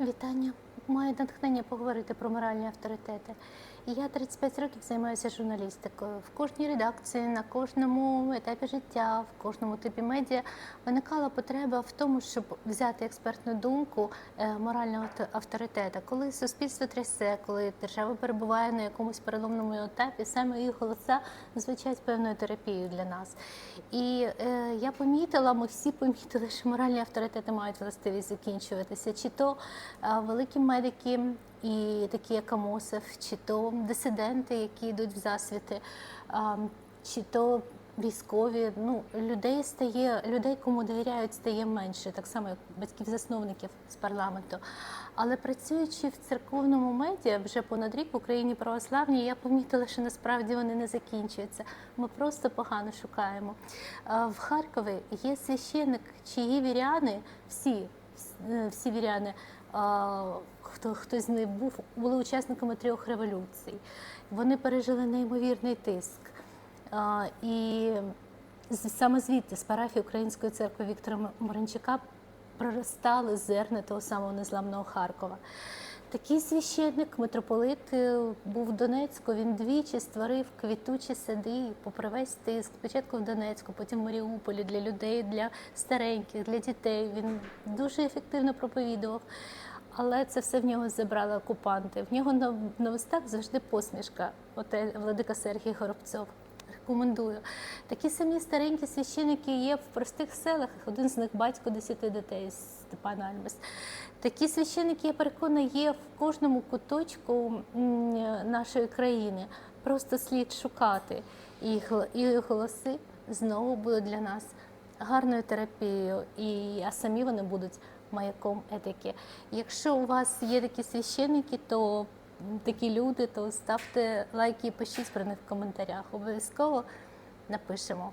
Вітання. Маю натхнення поговорити про моральні авторитети. Я 35 років займаюся журналістикою. В кожній редакції, на кожному етапі життя, в кожному типі медіа виникала потреба в тому, щоб взяти експертну думку е, морального авто- авторитета. Коли суспільство трясе, коли держава перебуває на якомусь переломному етапі, саме їх голоса звучать певною терапією для нас. І е, я помітила, ми всі помітили, що моральні авторитети мають властивість закінчуватися. Чи то великі медики і такі як Амосов, чи то дисиденти, які йдуть в засвіти, чи то військові. Ну, людей стає, людей, кому довіряють, стає менше, так само як батьків-засновників з парламенту. Але працюючи в церковному медіа вже понад рік в Україні православні, я помітила, що насправді вони не закінчуються. Ми просто погано шукаємо. В Харкові є священник, чиї віряни, всі, е, всі віряни, хто хтось з них був, були учасниками трьох революцій. Вони пережили неймовірний тиск. І саме звідти, з парафії Української церкви Віктора М- проростали зерна того самого незламного Харкова. Такий священник, митрополит е, був в Донецьку. Він двічі створив квітучі сади, попри весь тиск. Спочатку в Донецьку, потім в Маріуполі для людей, для стареньких, для дітей. Він дуже ефективно проповідував. Але це все в нього забрали окупанти. В нього на, на устах завжди посмішка. Оте владика Сергій Горобцов. Рекомендую. Такі самі старенькі священики є в простих селах. Один з них батько десяти дітей Степан Альмес. Такі священики, я переконана, є в кожному куточку нашої країни. Просто слід шукати. І голоси знову будуть для нас гарною терапією, і, а самі вони будуть маяком етики. Якщо у вас є такі священники, то такі люди, то ставте лайки пишіть про них в коментарях. Обов'язково напишемо.